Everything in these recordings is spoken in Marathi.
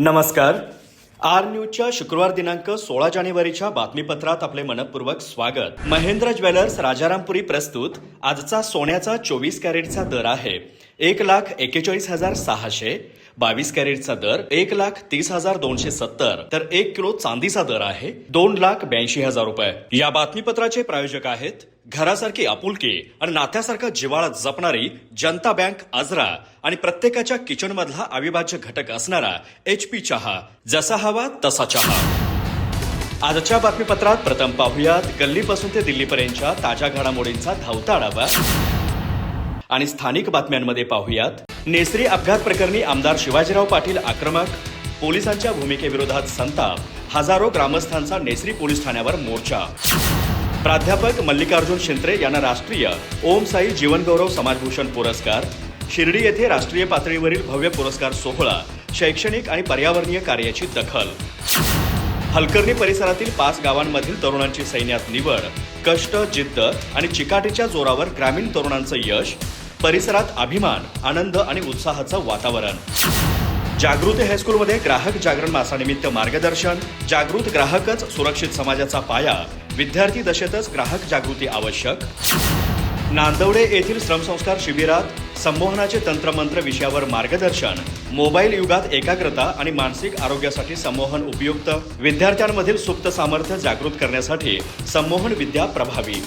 नमस्कार. आर न्यूजच्या शुक्रवार दिनांक सोळा जानेवारीच्या बातमीपत्रात आपले मनपूर्वक स्वागत. महेंद्र ज्वेलर्स राजारामपुरी प्रस्तुत. आजचा सोन्याचा चोवीस कॅरेटचा दर आहे. एक लाख एकेचाळीस हजार सहाशे. बावीस कॅरेटचा दर एक लाख तीस हजार दोनशे सत्तर तर एक किलो चांदीचा दर आहे दोन लाख ब्याऐंशी हजार रुपये. या बातमीपत्राचे प्रायोजक आहेत घरासारखी आपुलकी आणि नात्यासारखा जिवाळा जपणारी जनता बँक आजरा आणि प्रत्येकाच्या किचन मधला अविभाज्य घटक असणारा एच पी चहा जसा हवा तसा चहा. आजच्या बातमीपत्रात प्रथम पाहुयात गल्लीपासून ते दिल्लीपर्यंतच्या ताज्या घडामोडींचा धावता आढावा. आणि स्थानिक बातम्यांमध्ये पाहुयात नेसरी अपघात प्रकरणी आमदार शिवाजीराव पाटील आक्रमक पोलिसांच्या भूमिकेविरोधात संताप हजारो ग्रामस्थांचा नेसरी पोलीस ठाण्यावर मोर्चा. प्राध्यापक मल्लिकार्जुन शिंत्रे यांना राष्ट्रीय ओम साई जीवनगौरव समाजभूषण पुरस्कार शिर्डी येथे राष्ट्रीय पातळीवरील भव्य पुरस्कार सोहळा शैक्षणिक आणि पर्यावरणीय कार्याची दखल. हलकर्णी परिसरातील पाच गावांमधील तरुणांची सैन्यात निवड कष्ट जिद्द आणि चिकाटीच्या जोरावर ग्रामीण तरुणांचं यश परिसरात अभिमान आनंद आणि उत्साहाचं वातावरण. जागृती हायस्कूलमध्ये ग्राहक जागरण मासानिमित्त मार्गदर्शन जागृत ग्राहकच सुरक्षित समाजाचा पाया विद्यार्थी दशेतच ग्राहक जागृती आवश्यक. नांदवडे येथील श्रमसंस्कार शिबिरात संमोहनाचे तंत्रमंत्र विषयावर मार्गदर्शन मोबाईल युगात एकाग्रता आणि मानसिक आरोग्यासाठी संमोहन उपयुक्त विद्यार्थ्यांमधील सुप्त सामर्थ्य जागृत करण्यासाठी संमोहन विद्या प्रभावी.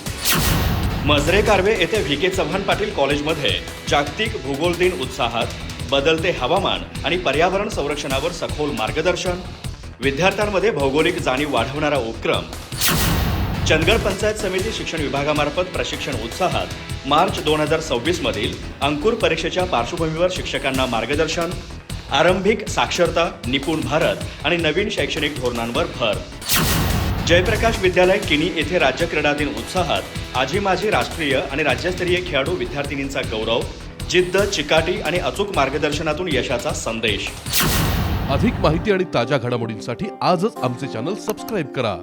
मजरे कार्वे येथे व्ही के चव्हाण पाटील कॉलेजमध्ये जागतिक भूगोल दिन उत्साहात बदलते हवामान आणि पर्यावरण संरक्षणावर सखोल मार्गदर्शन. विद्यार्थ्यांमध्ये भौगोलिक जाणीव वाढवणारा उपक्रम. चंदगड पंचायत समिती शिक्षण विभागामार्फत प्रशिक्षण उत्साहात मार्च दोन हजार सव्वीस मधील अंकुर परीक्षेच्या पार्श्वभूमीवर शिक्षकांना मार्गदर्शन. आरंभिक साक्षरता निपुण भारत आणि नवीन शैक्षणिक धोरणांवर भर. जयप्रकाश विद्यालय किनी येथे राज्य क्रीडा दिन उत्साहात आजी माजी राष्ट्रीय आणि राज्यस्तरीय खेळाडू विद्यार्थिनींचा गौरव जिद्द चिकाटी आणि अचूक मार्गदर्शनातून यशाचा संदेश. अधिक माहिती आणि ताज्या घडामोडींसाठी आजच आमचे चॅनल सबस्क्राईब करा.